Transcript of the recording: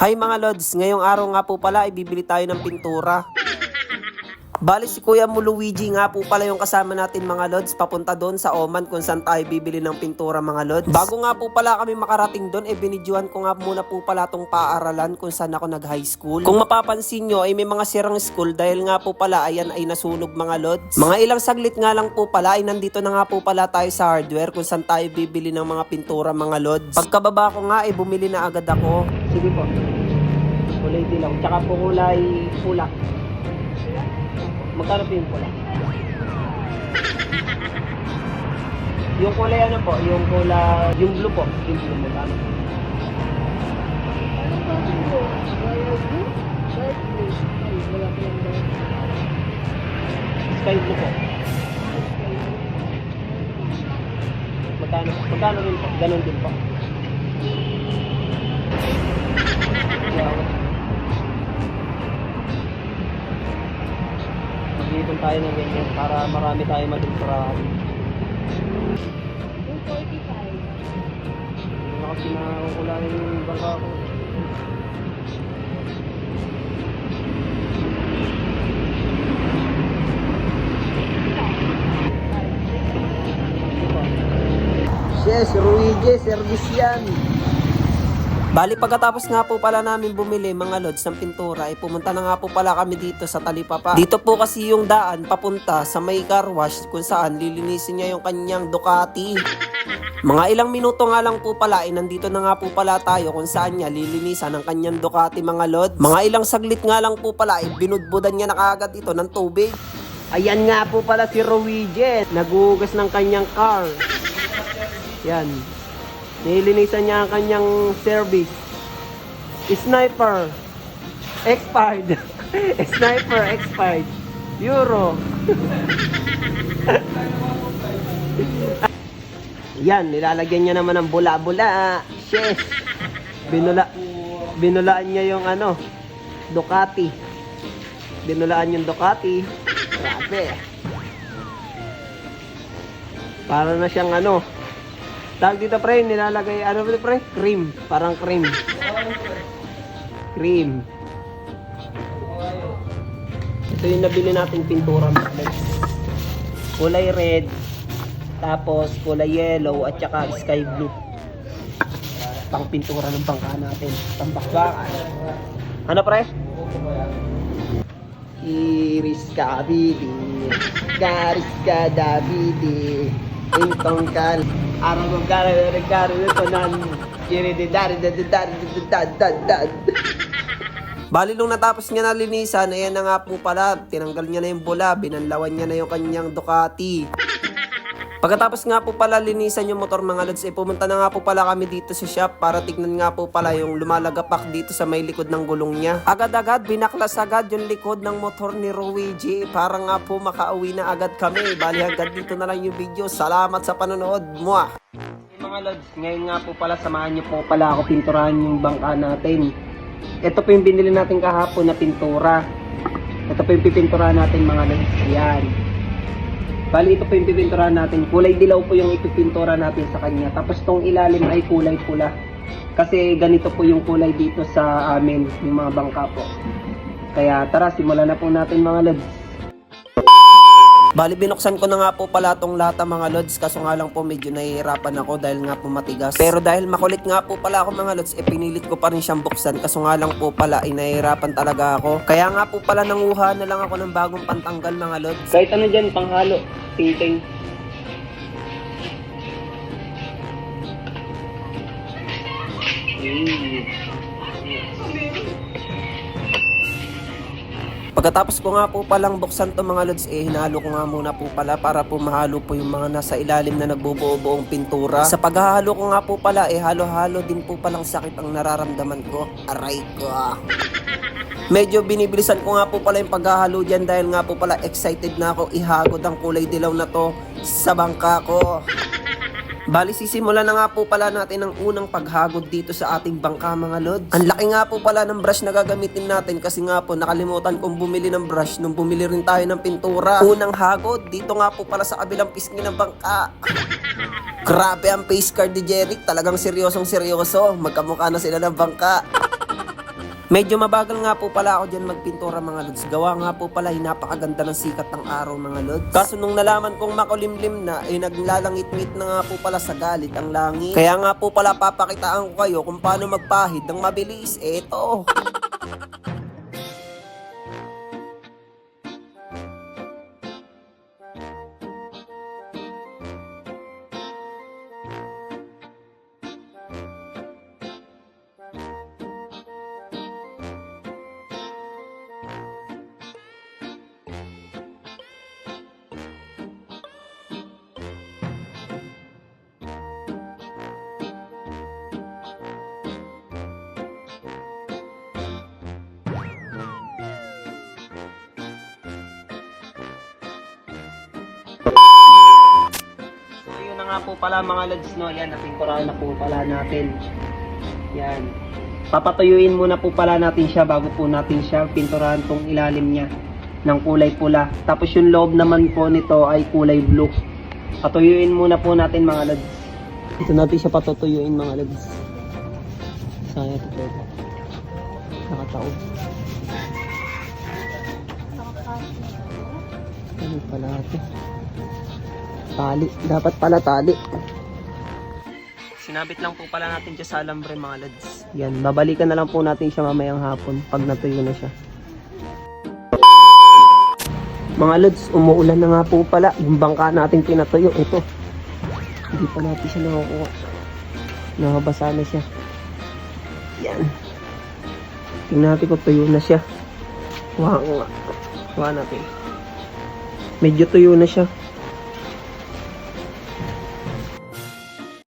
Hi mga Lods, ngayong araw nga po pala ay bibili tayo ng pintura. Bali si Kuya mo Luigi nga po pala yung kasama natin mga Lods papunta doon sa Oman kung saan tayo bibili ng pintura mga Lods. Bago nga po pala kami makarating doon, eh binidyohan ko nga muna po pala tong paaralan kung saan ako nag high school. Kung mapapansin nyo ay may mga sirang school dahil nga po pala ayan ay nasunog mga Lods. Mga ilang saglit nga lang po pala ay nandito na nga po pala tayo sa hardware kung saan tayo bibili ng mga pintura mga Lods. Pagkababa ko nga ay bumili na agad ako. Sige po. Kulay dilaw. Tsaka po kulay pula. Magkano po yung pula? Yung kulay ano po? Yung kulay... Yung blue po. Yung blue magkano po? Sky blue po. Magkano? Magkano rin po? Ganon din po. Wow. Mag-iipon tayo ng ganyan para marami tayo mag-interact. Hindi na kasi nakakulayan yung bangka ko. Yes, Ruige, service yan. Bali pagkatapos nga po pala namin bumili mga lods ng pintura ay pumunta na nga po pala kami dito sa Talipapa. Dito po kasi yung daan papunta sa may car wash kung saan lilinisin niya yung kanyang Ducati. Mga ilang minuto nga lang po pala ay nandito na nga po pala tayo kung saan niya lilinisan ang kanyang Ducati mga lods. Mga ilang saglit nga lang po pala ay binudbudan niya na kaagad ito ng tubig. Ayan nga po pala si Rowijet, nagugas ng kanyang car. Yan. Nilinisan niya ang kanyang service. Sniper. Expired. Sniper expired. Euro. Yan, nilalagyan niya naman ng bula-bula. Yes. Binula binulaan niya yung ano, Ducati. Binulaan yung Ducati. Grabe. Para na siyang ano, Tawag dito pre, nilalagay, ano ba pre? Cream. Parang cream. Cream. Ito yung nabili nating pintura. Kulay red, tapos kulay yellow, at saka sky blue. Pang pintura ng bangka natin. Pambakbakan. Ano pre? Iris ka, bibi. Garis ka, dabidi. Intong kal. Araw ng kara ng kara nito nan. Kiri di dari di dari di dad dad dad. Bali nung natapos niya na linisan, ayan na nga po pala, tinanggal niya na yung bola, binanlawan niya na yung kanyang Ducati. Pagkatapos nga po pala linisan yung motor mga lods, eh pumunta na nga po pala kami dito sa shop para tignan nga po pala yung lumalagapak dito sa may likod ng gulong niya. Agad-agad, binaklas agad yung likod ng motor ni Luigi para nga po makauwi na agad kami. Bali hanggang dito na lang yung video. Salamat sa panonood. Mwah! Mga lods, ngayon nga po pala samahan niyo po pala ako pinturahan yung bangka natin. Ito po yung binili natin kahapon na pintura. Ito po yung pipinturahan natin mga lods. Ayan. Bali, ito po yung pipinturahan natin. Kulay dilaw po yung ipipintura natin sa kanya. Tapos tong ilalim ay kulay pula. Kasi ganito po yung kulay dito sa amin, yung mga bangka po. Kaya tara, simulan na po natin mga lods. Bali, binuksan ko na nga po pala tong lata mga lods. Kaso nga lang po medyo nahihirapan ako dahil nga po matigas. Pero dahil makulit nga po pala ako mga lods, eh ko pa rin siyang buksan. Kaso nga lang po pala, ay nahihirapan talaga ako. Kaya nga po pala nanguha na lang ako ng bagong pantanggal mga lods. Kahit ano dyan, panghalo, tingting. Pagkatapos ko nga po palang buksan to mga lods, eh hinalo ko nga muna po pala para po mahalo po yung mga nasa ilalim na nagbubuo-buong pintura. Sa paghahalo ko nga po pala, eh halo-halo din po palang sakit ang nararamdaman ko. Aray ko. Medyo binibilisan ko nga po pala yung paghahalo dyan dahil nga po pala excited na ako ihagod ang kulay dilaw na to sa bangka ko. Bali, sisimulan na nga po pala natin ang unang paghagod dito sa ating bangka mga lods. Ang laki nga po pala ng brush na gagamitin natin kasi nga po nakalimutan kong bumili ng brush nung bumili rin tayo ng pintura. Unang hagod, dito nga po pala sa kabilang pisngi ng bangka. Grabe ang face card ni Jeric, talagang seryosong seryoso. Magkamukha na sila ng bangka. Medyo mabagal nga po pala ako dyan magpintura mga lods. Gawa nga po pala, napakaganda ng sikat ng araw mga lods. Kaso nung nalaman kong makulimlim na, ay naglalangit-ngit na nga po pala sa galit ang langit. Kaya nga po pala papakitaan ko kayo kung paano magpahid ng mabilis. Eto. Na nga po pala mga lods no. Yan, napinturahan na po pala natin. Yan. Papatuyuin muna po pala natin siya bago po natin siya pinturahan tong ilalim niya ng kulay pula. Tapos yung loob naman po nito ay kulay blue. Patuyuin muna po natin mga lods. Ito natin siya patutuyuin mga lods. Sayang ito po. Nakataob. Ano pala ito? Tali. Dapat pala tali. Sinabit lang po pala natin siya sa alambre mga lads. Yan, babalikan na lang po natin siya mamayang hapon pag natuyo na siya. Mga lads, umuulan na nga po pala. Yung bangka natin pinatuyo, ito. Hindi pa natin siya nakukuha. Nakabasa na siya. Yan. Tingnan natin kung tuyo na siya. Kuha nga. Kuha natin. Medyo tuyo na siya.